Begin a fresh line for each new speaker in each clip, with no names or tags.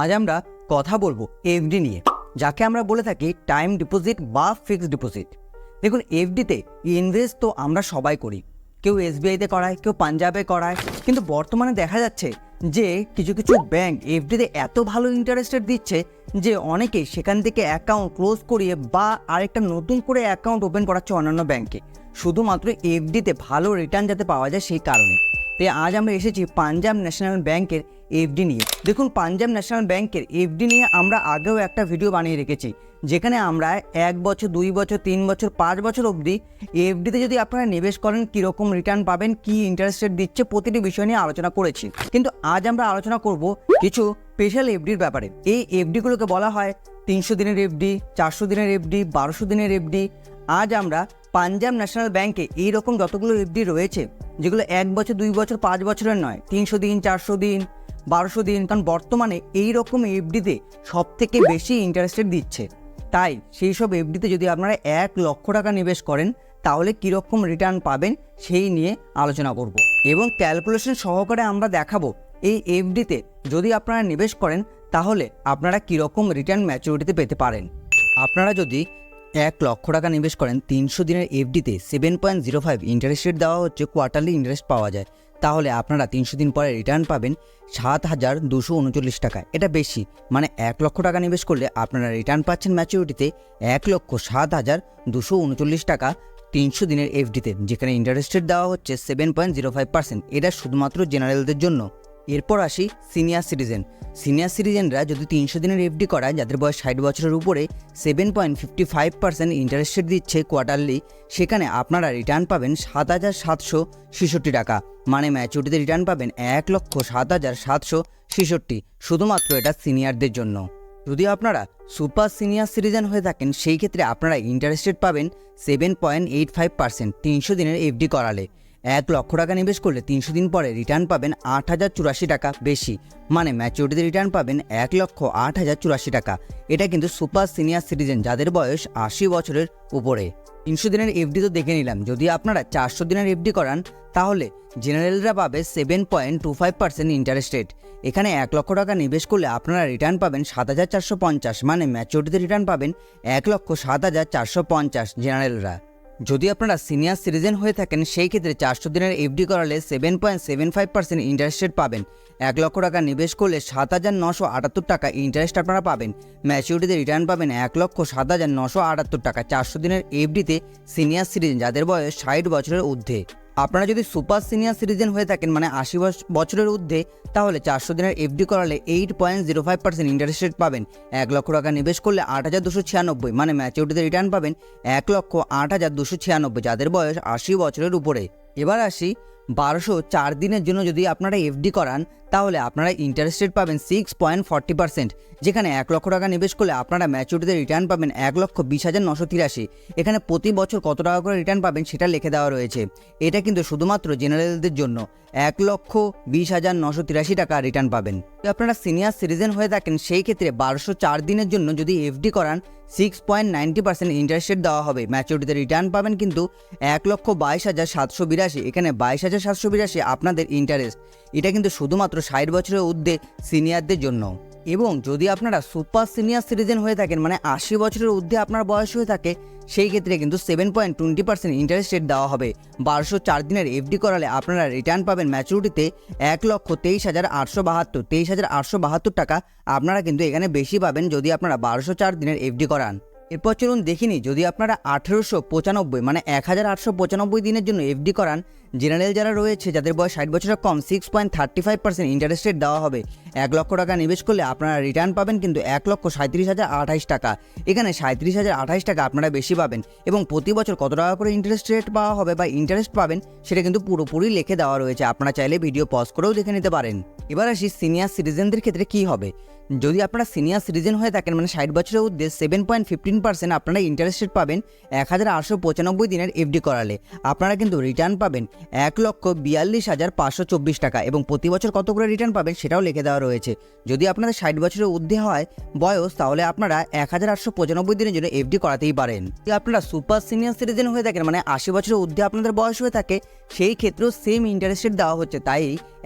আজ আমরা কথা বলব এফডি নিয়ে, যাকে আমরা বলে থাকি টাইম ডিপোজিট বা ফিক্সড ডিপোজিট দেখুন এফডিতে ইনভেস্ট তো আমরা সবাই করি। কেউ এসবিআইতে করায়, কেউ পাঞ্জাবে করায়। কিন্তু বর্তমানে দেখা যাচ্ছে যে কিছু কিছু ব্যাংক এফডিতে এত ভালো ইন্টারেস্ট রেট দিচ্ছে যে অনেকে সেখান থেকে অ্যাকাউন্ট ক্লোজ করিয়ে বা আরেকটা নতুন করে অ্যাকাউন্ট ওপেন করাচ্ছে অন্যান্য ব্যাংকে শুধুমাত্র এফডিতে ভালো রিটার্ন যাতে পাওয়া যায় সেই কারণে। তাই আজ আমরা এসেছি পাঞ্জাব ন্যাশনাল ব্যাংকের এফডি নিয়ে। দেখুন, পাঞ্জাব ন্যাশনাল ব্যাংকের এফডি নিয়ে আমরা আগেও একটা ভিডিও বানিয়ে রেখেছি, যেখানে আমরা এক বছর, দুই বছর, তিন বছর, পাঁচ বছর অবধি এফডিতে যদি আপনারা নিবেশ করেন, কীরকম রিটার্ন পাবেন, কী ইন্টারেস্ট রেট দিচ্ছে, প্রতিটি বিষয় নিয়ে আলোচনা করেছি। কিন্তু আজ আমরা আলোচনা করব কিছু স্পেশাল এফডির ব্যাপারে। এই এফডিগুলোকে বলা হয় তিনশো দিনের এফডি, চারশো দিনের এফডি, বারোশো দিনের এফডি আজ আমরা পাঞ্জাব ন্যাশনাল ব্যাংকে এইরকম যতগুলো এফডি রয়েছে, যেগুলো এক বছর, দুই বছর, পাঁচ বছরের নয়, তিনশো দিন, চারশো দিন, বারোশো দিন, কারণ বর্তমানে এই রকম এফডিতে সব থেকে বেশি ইন্টারেস্টেড দিচ্ছে। তাই সেই সব এফডিতে যদি আপনারা এক লক্ষ টাকা নিবেশ করেন, তাহলে কীরকম রিটার্ন পাবেন সেই নিয়ে আলোচনা করব। এবং ক্যালকুলেশন সহকারে আমরা দেখাবো এই এফডিতে যদি আপনারা নিবেশ করেন, তাহলে আপনারা কীরকম রিটার্ন ম্যাচুরিটিতে পেতে পারেন। আপনারা যদি এক লক্ষ টাকা নিবেশ করেন তিনশো দিনের এফডিতে seven point zero five interest rate দেওয়া হচ্ছে কোয়ার্টারলি ইন্টারেস্ট পাওয়া যায়। তাহলে আপনারা তিনশো দিন পরে রিটার্ন পাবেন সাত হাজার দুশো উনচল্লিশ টাকা। এটা বেশি মানে এক লক্ষ টাকা নিবেশ করলে আপনারা রিটার্ন পাচ্ছেন ম্যাচুরিটিতে এক লক্ষ সাত হাজার দুশো উনচল্লিশ টাকা তিনশো দিনের এফডিতে, যেখানে ইন্টারেস্ট রেট দেওয়া হচ্ছে seven point zero five percent. এটা শুধুমাত্র জেনারেলদের জন্য। এরপর আসি সিনিয়র সিটিজেন। সিনিয়র সিটিজেনরা যদি তিনশো দিনের এফডি করায়, যাদের বয়স ষাট বছরের উপরে seven point fifty five percent interest rate দিচ্ছে কোয়ার্টারলি সেখানে আপনারা রিটার্ন পাবেন সাত হাজার সাতশো ছেষট্টি টাকা। মানে ম্যাচুরিটিতে রিটার্ন পাবেন এক লক্ষ সাত হাজার সাতশো ছেষট্টি। শুধুমাত্র এটা সিনিয়রদের জন্য। যদি আপনারা সুপার সিনিয়র সিটিজেন হয়ে থাকেন, সেই ক্ষেত্রে আপনারা ইন্টারেস্ট রেট পাবেন seven point eight five percent তিনশো দিনের এফডি করালে। এক লক্ষ টাকা নিবেশ করলে তিনশো দিন পরে রিটার্ন পাবেন আট হাজার চুরাশি টাকা বেশি। মানে ম্যাচুরিটিতে রিটার্ন পাবেন এক লক্ষ আট হাজার চুরাশি টাকা। এটা কিন্তু সুপার সিনিয়র সিটিজেন যাদের বয়স আশি বছরের উপরে। তিনশো দিনের এফডি তো দেখে নিলাম। যদি আপনারা চারশো দিনের এফডি করান, তাহলে জেনারেলরা পাবে seven point two five percent interest rate এখানে এক লক্ষ টাকা নিবেশ করলে আপনারা রিটার্ন পাবেন সাত হাজার চারশো পঞ্চাশ। মানে ম্যাচুরিটিতে রিটার্ন পাবেন এক লক্ষ সাত হাজার চারশো পঞ্চাশ জেনারেলরা যদি আপনারা সিনিয়র সিটিজেন হয়ে থাকেন, সেই ক্ষেত্রে চারশো দিনের এফডি করালে seven point seven five percent interest rate পাবেন। এক লক্ষ টাকা নিবেশ করলে সাত হাজার নশো আটাত্তর টাকা ইন্টারেস্ট আপনারা পাবেন। ম্যাচিউরিটিতে রিটার্ন পাবেন এক লক্ষ সাত হাজার নশো আটাত্তর টাকা। চারশো দিনের এফডিতে সিনিয়র সিটিজেন যাদের বয়স ষাট বছরের ঊর্ধ্বে। আপনারা যদি সুপার সিনিয়র সিটিজেন হয়ে থাকেন মানে আশি বছরের ঊর্ধ্বে, তাহলে চারশো দিনের এফডি করালে eight point zero five percent interest rate পাবেন। এক লক্ষ টাকা নিবেশ করলে আট হাজার দুশো ছিয়ানব্বই মানে ম্যাচিউরিটিতে রিটার্ন পাবেন এক লক্ষ আট হাজার দুশো ছিয়ানব্বই, যাদের বয়স আশি বছরের উপরে। এবার আসি, বারোশো চার দিনের জন্য যদি আপনারা এফডি করান তাহলে আপনারা ইন্টারেস্ট রেট পাবেন সিক্স পয়েন্ট ফর্টি পার্সেন্ট যেখানে এক লক্ষ টাকা নিবেশ করলে আপনারা ম্যাচুরিটিতে রিটার্ন পাবেন এক লক্ষ বিশ হাজার নশো তিরাশি। এখানে প্রতি বছর কত টাকা করে রিটার্ন পাবেন সেটা লিখে দেওয়া রয়েছে। এটা কিন্তু শুধুমাত্র জেনারেলদের জন্য। এক লক্ষ বিশ হাজার নশো তিরাশি টাকা রিটার্ন পাবেন। আপনারা সিনিয়র সিটিজেন হয়ে থাকেন, সেই ক্ষেত্রে বারোশো চার দিনের জন্য যদি এফডি করান six point ninety percent interest rate দেওয়া হবে। ম্যাচুরিটিতে রিটার্ন পাবেন কিন্তু এক লক্ষ বাইশ হাজার সাতশো বিরাশি। এখানে বাইশ হাজার সাতশো বিরাশি আপনাদের ইন্টারেস্ট এটা কিন্তু শুধুমাত্র ষাট বছরের ঊর্ধ্বে সিনিয়রদের জন্য এবং যদি আপনারা সুপার সিনিয়র সিটিজেন হয়ে থাকেন মানে আশি বছরের ঊর্ধ্বে আপনার বয়স হয়ে থাকে, সেই ক্ষেত্রে কিন্তু seven point twenty percent interest rate দেওয়া হবে। বারোশো চার দিনের এফডি করালে আপনারা রিটার্ন পাবেন ম্যাচুরিটিতে এক লক্ষ তেইশ হাজার আটশো বাহাত্তর। তেইশ হাজার আটশো বাহাত্তর টাকা আপনারা কিন্তু এখানে বেশি পাবেন যদি আপনারা বারোশো চার দিনের এফডি করান। এরপর চলুন দেখিনি, যদি আপনারা আঠেরোশো পঁচানব্বই মানে এক হাজার আটশো পঁচানব্বই দিনের জন্য এফডি করান জেনারেল যারা রয়েছে, যাদের বয়স ষাট বছরের কম six point thirty five percent interest rate দেওয়া হবে। এক লক্ষ টাকা নিবেশ করলে আপনারা রিটার্ন পাবেন কিন্তু এক লক্ষ সাঁত্রিশ হাজার আঠাইশ টাকা। এখানে সাঁত্রিশ হাজার আঠাইশ টাকা আপনারা বেশি পাবেন এবং প্রতি বছর কত টাকা করে ইন্টারেস্ট রেট পাওয়া হবে বা ইন্টারেস্ট পাবেন, সেটা কিন্তু পুরোপুরি লিখে দেওয়া রয়েছে। আপনারা চাইলে ভিডিও পজ করেও দেখে নিতে পারেন। এবার আসি সিনিয়র সিটিজেনদের ক্ষেত্রে কী হবে? যদি আপনারা সিনিয়র সিটিজেন হয়ে থাকেন মানে ষাট বছরের উদ্দেশ্য সেভেন পয়েন্ট ফিফটিন পার্সেন্ট আপনারা ইন্টারেস্ট রেট পাবেন, এক হাজার আটশো পঁচানব্বই দিনের এফডি করালে। আপনারা কিন্তু রিটার্ন পাবেন। এক লক্ষ বিয়াল্লিশ হাজার পাঁচশো চব্বিশ টাকা এবং প্রতি বছর কত করে রিটার্ন পাবেন সেটাও লিখে দেওয়া রয়েছে। যদি আপনাদের ষাট বছরের ঊর্ধ্বে হয় বয়স, তাহলে আপনারা এক হাজার আটশো পঁচানব্বই দিনের জন্য এফডি করাতেই পারেন। যদি আপনারা সুপার সিনিয়র সিটিজেন হয়ে থাকেন মানে আশি বছরের ঊর্ধ্বে আপনাদের বয়স হয়ে থাকে, সেই ক্ষেত্রেও সেম ইন্টারেস্ট রেট দেওয়া হচ্ছে, তাই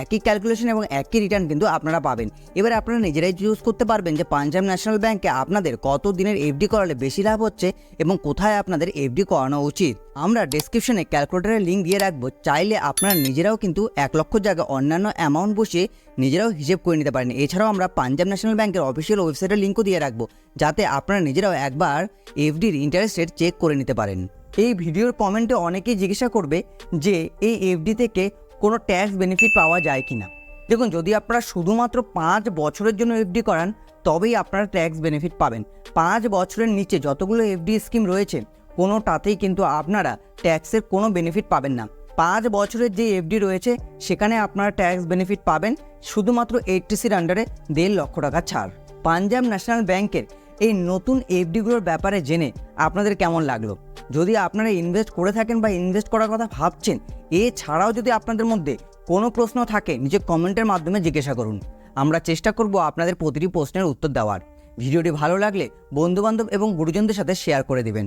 একই ক্যালকুলেশন এবং একই রিটার্ন কিন্তু আপনারা পাবেন। এবার আপনারা নিজেরাই চুজ করতে পারবেন যে পাঞ্জাব ন্যাশনাল ব্যাংকে আপনাদের কত দিনের এফডি করালে বেশি লাভ হচ্ছে এবং কোথায় আপনাদের এফডি করানো উচিত। আমরা ডেসক্রিপশনে ক্যালকুলেটারের লিঙ্ক দিয়ে রাখব চাইলে আপনারা নিজেরাও কিন্তু এক লক্ষ জায়গায় অন্যান্য অ্যামাউন্ট বসিয়ে নিজেরাও হিসেব করে নিতে পারেন। এছাড়াও আমরা পাঞ্জাব ন্যাশনাল ব্যাংকের অফিসিয়াল ওয়েবসাইটের লিঙ্কও দিয়ে রাখব, যাতে আপনারা নিজেরাও একবার এফডির ইন্টারেস্ট রেট চেক করে নিতে পারেন। এই ভিডিওর কমেন্টে অনেকেই জিজ্ঞাসা করবে যে, এই এফডি থেকে কোনো ট্যাক্স বেনিফিট পাওয়া যায় কি না দেখুন, যদি আপনারা শুধুমাত্র পাঁচ বছরের জন্য এফডি করান, তবেই আপনারা ট্যাক্স বেনিফিট পাবেন। পাঁচ বছরের নিচে যতগুলো এফডি স্কিম রয়েছে, কোনোটাতেই কিন্তু আপনারা ট্যাক্সের কোনো বেনিফিট পাবেন না। পাঁচ বছরের যে এফডি রয়েছে, সেখানে আপনারা ট্যাক্স বেনিফিট পাবেন শুধুমাত্র এইচটিসির আন্ডারে দেড় লক্ষ টাকা ছাড়। পাঞ্জাব ন্যাশনাল ব্যাংকের এই নতুন এফডিগুলোর ব্যাপারে জেনে আপনাদের কেমন লাগল? যদি আপনারা ইনভেস্ট করে থাকেন বা ইনভেস্ট করার কথা ভাবছেন, এছাড়াও যদি আপনাদের মধ্যে কোনো প্রশ্ন থাকে, নিজে কমেন্টের মাধ্যমে জিজ্ঞাসা করুন। আমরা চেষ্টা করব আপনাদের প্রতিটি প্রশ্নের উত্তর দেওয়ার। ভিডিওটি ভালো লাগলে বন্ধুবান্ধব এবং গুরুজনদের সাথে শেয়ার করে দেবেন।